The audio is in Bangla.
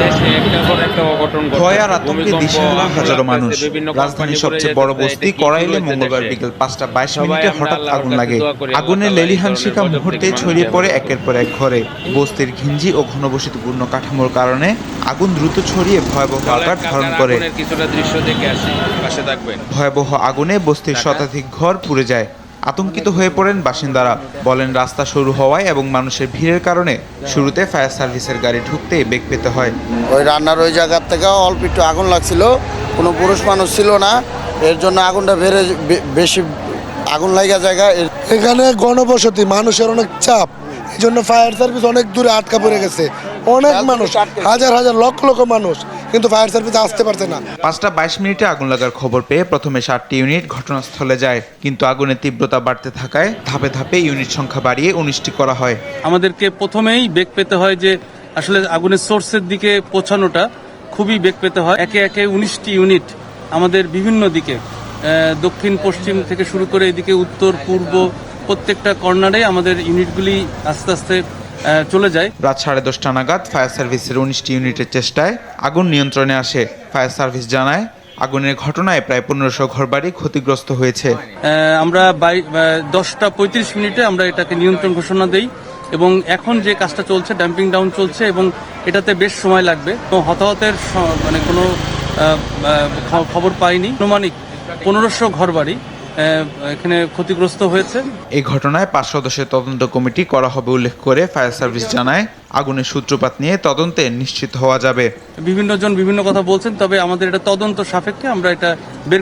দেশে একটার পর একটা ভয় আর আতঙ্কে দিশেহারা হাজারো লাগতেছে, মানুষ রাজধানীর সবচেয়ে বড় বস্তি করাইলে মঙ্গলবার বিকেল পাঁচটা বাইশ মিনিটে হঠাৎ আগুন লাগে। লেলিহান শিকা মুহূর্তে ছড়িয়ে পড়ে একের পর এক ঘরে। বস্তির ঘিঞ্জি ও ঘনবসতিপূর্ণ কাঠামোর কারণে আগুন দ্রুত ছড়িয়ে ভয়াবহ আকার ধারণ করে। ভয়াবহ আগুনে বস্তির শতাধিক ঘর পুড়ে যায়। আতঙ্কিত হয়ে পড়েন বাসিন্দারা। বলেন রাস্তা শুরু হওয়ায় এবং মানুষের ভিড়ের কারণে শুরুতে ফায়ার সার্ভিসের গাড়ি ঢুকতে বেগ পেতে হয়। ওই রান্নার ওই জায়গার থেকে অল্প একটু আগুন লাগছিল। কোনো পুরুষ মানুষ ছিল না। এর জন্য আগুনটা বেড়ে বেশি আগুন লাগা জায়গা। এর- এখানে গণবসতি মানুষের অনেক চাপ। এই জন্য ফায়ার সার্ভিস অনেক দূরে আটকা পড়ে গেছে। অনেক মানুষ হাজার হাজার লক্ষ লক্ষ মানুষ কিন্তু ফায়ার সার্ভিস আসতে পারছে না। পাঁচটা বাইশ মিনিটে আগুন লাগার খবর পেয়ে প্রথমে সাতটি ইউনিট ঘটনাস্থলে যায় কিন্তু আগুনের তীব্রতা বাড়তে থাকায় ধাপে ধাপে ইউনিট সংখ্যা বাড়িয়ে উনিশটি করা হয়। আমাদেরকে প্রথমেই বেগ পেতে হয় যে আসলে আগুনের সোর্সের দিকে পৌঁছানোটা খুবই বেগ পেতে হয়। একে একে উনিশটি ইউনিট আমাদের বিভিন্ন দিকে দক্ষিণ পশ্চিম থেকে শুরু করে এদিকে উত্তর পূর্ব প্রত্যেকটা কর্নারে আমাদের ইউনিটগুলি আস্তে আস্তে চলে যায়। রাত সাড়ে দশটা নাগাদ ফায়ার সার্ভিসের উনিশটি ইউনিটের চেষ্টায় আগুন নিয়ন্ত্রণে আসে। ফায়ার সার্ভিস জানায় আগুনের ঘটনায় প্রায় পনেরোশো ঘরবাড়ি ক্ষতিগ্রস্ত হয়েছে। আমরা দশটা পঁয়ত্রিশ মিনিটে আমরা এটাকে নিয়ন্ত্রণ ঘোষণা দেই এবং এখন যে কাজটা চলছে ড্যাম্পিং ডাউন চলছে এবং এটাতে বেশ সময় লাগবে। তো হতাহতের মানে কোনো খবর পাইনি। আনুমানিক পনেরোশো ঘরবাড়ি এখানে ক্ষতিগ্রস্ত হয়েছে। এই ঘটনায় পাঁচ সদস্যের তদন্ত কমিটি করা হবে উল্লেখ করে ফায়ার সার্ভিস জানায়। আগুনের সূত্রপাত নিয়ে তদন্তে নিশ্চিত হওয়া যাবে। বিভিন্ন জন বিভিন্ন কথা বলছেন তবে আমাদের এটা তদন্ত সাপেক্ষে আমরা এটা বের